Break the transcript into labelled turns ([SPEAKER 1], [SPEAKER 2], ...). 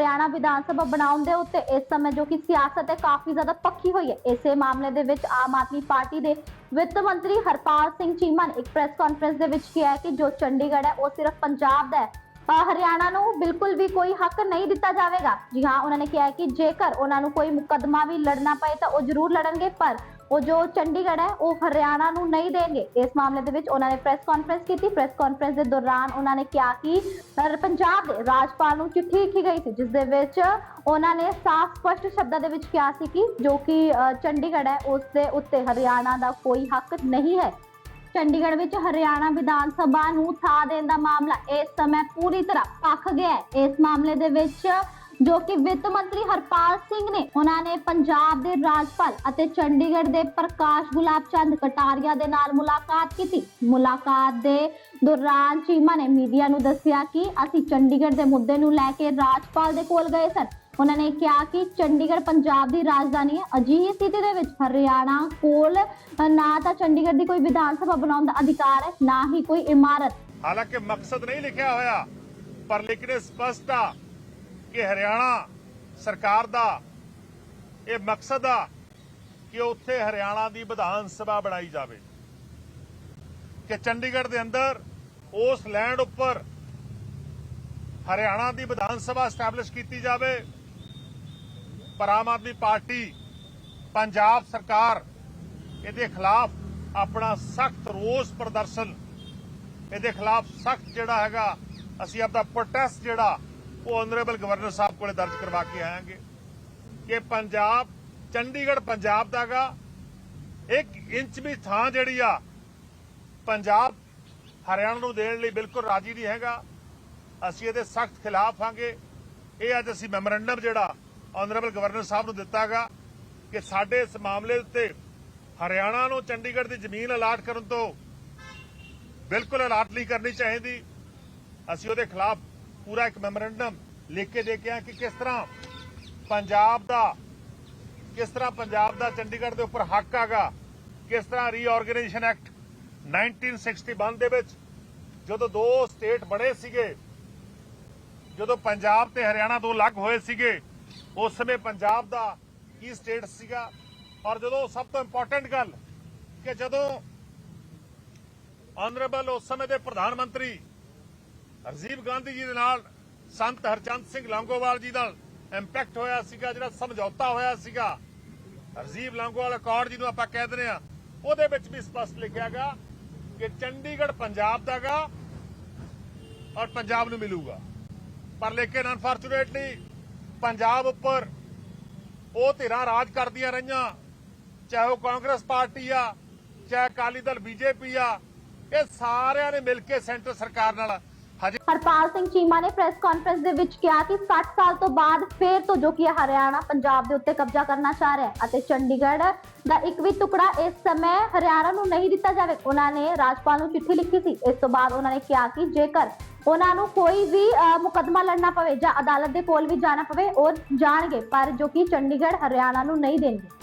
[SPEAKER 1] ਹਰਿਆਣਾ ਵਿਧਾਨ ਸਭਾ ਬਣਾਉਣ ਦੇ ਉੱਤੇ ਇਸ ਸਮੇਂ ਜੋ ਕਿ ਸਿਆਸਤ ਹੈ ਕਾਫੀ ਜ਼ਿਆਦਾ ਪੱਕੀ ਹੋਈ ਹੈ। ਇਸੇ ਮਾਮਲੇ ਦੇ ਵਿੱਚ ਆਮ ਆਦਮੀ ਪਾਰਟੀ ਦੇ ਵਿੱਤ ਮੰਤਰੀ ਹਰਪਾਲ ਸਿੰਘ ਚੀਮਾ ਨੇ ਇੱਕ ਪ੍ਰੈਸ ਕਾਨਫਰੰਸ ਦੇ ਵਿੱਚ ਕਿਹਾ ਕਿ ਜੋ ਚੰਡੀਗੜ੍ਹ ਹੈ, ਉਹ ਸਿਰਫ ਪੰਜਾਬ ਦਾ ਹੈ। ਹਰਿਆਣਾ ਨੂੰ ਬਿਲਕੁਲ ਵੀ ਕੋਈ ਹੱਕ ਨਹੀਂ ਦਿੱਤਾ ਜਾਵੇਗਾ। ਜੀ ਹਾਂ, ਉਹਨਾਂ ਨੇ ਕਿਹਾ ਕਿ ਜੇਕਰ ਉਹਨਾਂ ਨੂੰ ਕੋਈ ਮੁਕੱਦਮਾ ਵੀ ਲੜਨਾ ਪਏ ਤਾਂ ਉਹ ਜ਼ਰੂਰ ਲੜਨਗੇ, ਪਰ ਉਹ ਜੋ ਚੰਡੀਗੜ੍ਹ ਹੈ, ਉਹ ਹਰਿਆਣਾ ਨੂੰ ਨਹੀਂ ਦੇਣਗੇ। ਇਸ ਮਾਮਲੇ ਦੇ ਵਿੱਚ ਉਹਨਾਂ ਨੇ ਪ੍ਰੈਸ ਕਾਨਫਰੰਸ ਕੀਤੀ। ਪ੍ਰੈਸ ਕਾਨਫਰੰਸ ਦੇ ਦੌਰਾਨ ਉਹਨਾਂ ਨੇ ਕਿਹਾ ਕਿ ਪੰਜਾਬ ਦੇ ਰਾਜਪਾਲ ਨੂੰ ਚਿੱਠੀ ਲਿਖੀ ਗਈ ਸੀ, ਜਿਸ ਦੇ ਵਿੱਚ ਉਹਨਾਂ ਨੇ ਸਾਫ਼ ਸਪਸ਼ਟ ਸ਼ਬਦਾਂ ਦੇ ਵਿੱਚ ਕਿਹਾ ਸੀ ਕਿ ਜੋ ਕਿ ਚੰਡੀਗੜ੍ਹ ਹੈ, ਉਸ ਦੇ ਉੱਤੇ ਹਰਿਆਣਾ ਦਾ ਕੋਈ ਹੱਕ ਨਹੀਂ ਹੈ। ਚੰਡੀਗੜ੍ਹ ਵਿੱਚ ਹਰਿਆਣਾ ਵਿਧਾਨ ਸਭਾ ਨੂੰ ਥਾਂ ਦੇਣ ਦਾ ਮਾਮਲਾ ਇਸ ਸਮੇਂ ਪੂਰੀ ਤਰ੍ਹਾਂ ਪੱਕ ਗਿਆ ਹੈ। ਇਸ ਮਾਮਲੇ ਦੇ ਵਿੱਚ ਜੋ ਕਿ ਵਿੱਤ ਮੰਤਰੀ ਹਰਪਾਲ ਸਿੰਘ ਨੇ ਉਹਨਾਂ ਨੇ ਪੰਜਾਬ ਦੇ ਰਾਜਪਾਲ ਅਤੇ ਚੰਡੀਗੜ੍ਹ ਦੇ ਪ੍ਰਕਾਸ਼ ਗੁਲਾਬ ਚੰਦ ਕਟਾਰੀਆ ਦੇ ਨਾਲ ਮੁਲਾਕਾਤ ਕੀਤੀ। ਮੁਲਾਕਾਤ ਦੇ ਦੌਰਾਨ ਚੀਮਾ ਨੇ ਮੀਡੀਆ ਨੂੰ ਦੱਸਿਆ ਕਿ ਅਸੀਂ ਚੰਡੀਗੜ੍ਹ ਦੇ ਮੁੱਦੇ ਨੂੰ ਲੈ ਕੇ ਰਾਜਪਾਲ ਦੇ ਕੋਲ ਗਏ ਸਨ। ਉਹਨਾਂ ਨੇ ਕਿਹਾ ਕਿ ਚੰਡੀਗੜ੍ਹ ਪੰਜਾਬ ਦੀ ਰਾਜਧਾਨੀ ਹੈ। ਅਜਿਹੀ ਸਥਿਤੀ ਦੇ ਵਿੱਚ ਹਰਿਆਣਾ ਕੋਲ ਨਾ ਤਾਂ ਚੰਡੀਗੜ੍ਹ ਦੀ ਕੋਈ ਵਿਧਾਨ ਸਭਾ ਬਣਾਉਣ ਦਾ ਅਧਿਕਾਰ ਹੈ, ਨਾ ਹੀ ਕੋਈ ਇਮਾਰਤ।
[SPEAKER 2] ਹਾਲਾਂਕਿ ਮਕਸਦ ਨਹੀਂ ਲਿਖਿਆ ਹੋਇਆ, ਪਰ ਲੇਕਿਨ ਸਪਸ਼ਟ ਆ ਕਿ ਹਰਿਆਣਾ ਸਰਕਾਰ ਦਾ ਇਹ ਮਕਸਦ ਆ ਕਿ ਉੱਥੇ ਹਰਿਆਣਾ ਦੀ ਵਿਧਾਨ ਸਭਾ ਬਣਾਈ ਜਾਵੇ। ਕਿ ਚੰਡੀਗੜ੍ਹ ਦੇ ਅੰਦਰ ਉਸ ਲੈਂਡ ਉੱਪਰ ਹਰਿਆਣਾ ਦੀ ਵਿਧਾਨ ਸਭਾ ਸਟੈਬਲਿਸ਼ ਕੀਤੀ ਜਾਵੇ। ਪਰ ਆਮ ਆਦਮੀ ਪਾਰਟੀ, ਪੰਜਾਬ ਸਰਕਾਰ ਇਹਦੇ ਖਿਲਾਫ ਆਪਣਾ ਸਖਤ ਰੋਸ ਪ੍ਰਦਰਸ਼ਨ, ਇਹਦੇ ਖਿਲਾਫ ਸਖਤ ਜਿਹੜਾ ਹੈਗਾ, ਅਸੀਂ ਆਪਦਾ ਪ੍ਰੋਟੈਸਟ ਜਿਹੜਾ ਉਹ ਆਨਰੇਬਲ ਗਵਰਨਰ ਸਾਹਿਬ ਕੋਲੇ ਦਰਜ ਕਰਵਾ ਕੇ ਆਵਾਂਗੇ ਕਿ ਪੰਜਾਬ, ਚੰਡੀਗੜ੍ਹ ਪੰਜਾਬ ਦਾਗਾ, ਇੱਕ ਇੰਚ ਵੀ ਥਾਂ ਜਿਹੜੀ ਆ, ਪੰਜਾਬ ਹਰਿਆਣਾ ਨੂੰ ਦੇਣ ਲਈ ਬਿਲਕੁਲ ਰਾਜੀ ਨਹੀਂ ਹੈਗਾ। ਅਸੀਂ ਇਹਦੇ ਸਖਤ ਖਿਲਾਫ ਹਾਂਗੇ ਇਹ ਅੱਜ ਅਸੀਂ ਮੈਮੋਰੈਂਡਮ ਜਿਹੜਾ ਆਨਰੇਬਲ ਗਵਰਨਰ ਸਾਹਿਬ ਨੂੰ ਦਿੱਤਾਗਾ ਕਿ ਸਾਡੇ ਇਸ ਮਾਮਲੇ ਉੱਤੇ ਹਰਿਆਣਾ ਨੂੰ ਚੰਡੀਗੜ੍ਹ ਦੀ ਜ਼ਮੀਨ ਅਲਾਟ ਕਰਨ ਤੋਂ ਬਿਲਕੁਲ ਅਲਾਟ ਨਹੀਂ ਕਰਨੀ ਚਾਹੀਦੀ। ਅਸੀਂ ਉਹਦੇ ਖਿਲਾਫ ਪੂਰਾ ਇੱਕ ਮੈਮੋਰੈਂਡਮ ਲਿਖ ਕੇ ਦੇ ਕੇ ਆ ਕਿ ਕਿਸ ਤਰ੍ਹਾਂ ਪੰਜਾਬ ਦਾ, ਕਿਸ ਤਰ੍ਹਾਂ ਪੰਜਾਬ ਦਾ ਚੰਡੀਗੜ੍ਹ ਦੇ ਉੱਪਰ ਹੱਕ ਆਗਾ ਕਿਸ ਤਰ੍ਹਾਂ ਰੀਆਰਗੇਨਾਈਜੇਸ਼ਨ ਐਕਟ 1961 ਦੇ ਵਿੱਚ ਜਦੋਂ ਦੋ ਸਟੇਟ ਬਣੇ ਸੀਗੇ, ਜਦੋਂ ਪੰਜਾਬ ਤੇ ਹਰਿਆਣਾ ਦੋ ਅਲੱਗ ਹੋਏ ਸੀਗੇ, ਉਸ ਸਮੇਂ ਪੰਜਾਬ ਦਾ ਕੀ ਸਟੇਟ ਸੀਗਾ? ਔਰ ਜਦੋਂ ਸਭ ਤੋਂ ਇੰਪੋਰਟੈਂਟ ਗੱਲ ਕਿ ਜਦੋਂ ਆਨਰੇਬਲ ਉਸ ਸਮੇਂ ਦੇ ਪ੍ਰਧਾਨ ਮੰਤਰੀ ਰਾਜੀਵ ਗਾਂਧੀ ਜੀ ਦੇ ਨਾਲ ਸੰਤ ਹਰਚੰਦ ਸਿੰਘ ਲੰਗੋਵਾਲ ਜੀ ਨਾਲ ਇੰਪੈਕਟ ਹੋਇਆ ਸੀਗਾ, ਜਿਹੜਾ ਸਮਝੌਤਾ ਹੋਇਆ ਸੀਗਾ। ਰਾਜੀਵ ਲੰਗੋਵਾਲ ਅਕਾਰਡ ਜਿਹਨੂੰ ਆਪਾਂ ਕਹਿ ਦਿੰਦੇ ਆ ਉਹਦੇ ਵਿੱਚ ਵੀ ਸਪਸ਼ਟ ਲਿਖਿਆ ਗਿਆ ਕਿ ਚੰਡੀਗੜ੍ਹ ਪੰਜਾਬ ਦਾਗਾ ਔਰ ਪੰਜਾਬ ਨੂੰ ਮਿਲੂਗਾ। ਪਰ ਲੇਕਿਨ ਅਨਫੋਰਚੂਨੇਟਲੀ ਪੰਜਾਬ ਉੱਪਰ ਉਹ ਧਿਰਾਂ ਰਾਜ ਕਰਦੀਆਂ ਰਹੀਆਂ। ਚਾਹੇ ਉਹ ਕਾਂਗਰਸ ਪਾਰਟੀ ਆ, ਚਾਹੇ ਅਕਾਲੀ ਦਲ ਬੀਜੇਪੀ ਆ, ਇਹ ਸਾਰਿਆਂ ਨੇ ਮਿਲ ਕੇ ਸੈਂਟਰ ਸਰਕਾਰ ਨਾਲ
[SPEAKER 1] ਹਰਪਾਲ ਸਿੰਘ ਚੀਮਾ ਨੇ ਪ੍ਰੈਸ ਕਾਨਫਰੰਸ ਦੇ ਵਿੱਚ ਕਿਹਾ ਕਿ 60 ਸਾਲ ਤੋਂ ਬਾਅਦ ਫੇਰ ਤੋਂ ਜੋ ਕਿ ਹਰਿਆਣਾ ਪੰਜਾਬ ਦੇ ਉੱਤੇ ਕਬਜ਼ਾ ਕਰਨਾ ਚਾਹ ਰਿਹਾ ਹੈ ਅਤੇ ਚੰਡੀਗੜ੍ਹ ਦਾ ਇੱਕ ਵੀ ਟੁਕੜਾ ਇਸ ਸਮੇਂ ਹਰਿਆਣਾ ਨੂੰ ਨਹੀਂ ਦਿੱਤਾ ਜਾਵੇ। ਉਹਨਾਂ ਨੇ ਰਾਜਪਾਲ ਨੂੰ ਚਿੱਠੀ ਲਿਖੀ ਸੀ। ਇਸ ਤੋਂ ਬਾਅਦ ਉਹਨਾਂ ਨੇ ਕਿਹਾ ਕਿ ਜੇਕਰ ਉਹਨਾਂ ਨੂੰ ਕੋਈ ਵੀ ਅਹ, ਮੁਕੱਦਮਾ ਲੜਨਾ ਪਵੇ ਜਾਂ ਅਦਾਲਤ ਦੇ ਕੋਲ ਵੀ ਜਾਣਾ ਪਵੇ ਉਹ ਜਾਣਗੇ ਪਰ ਜੋ ਕਿ ਚੰਡੀਗੜ੍ਹ ਹਰਿਆਣਾ ਨੂੰ ਨਹੀਂ ਦੇਣਗੇ।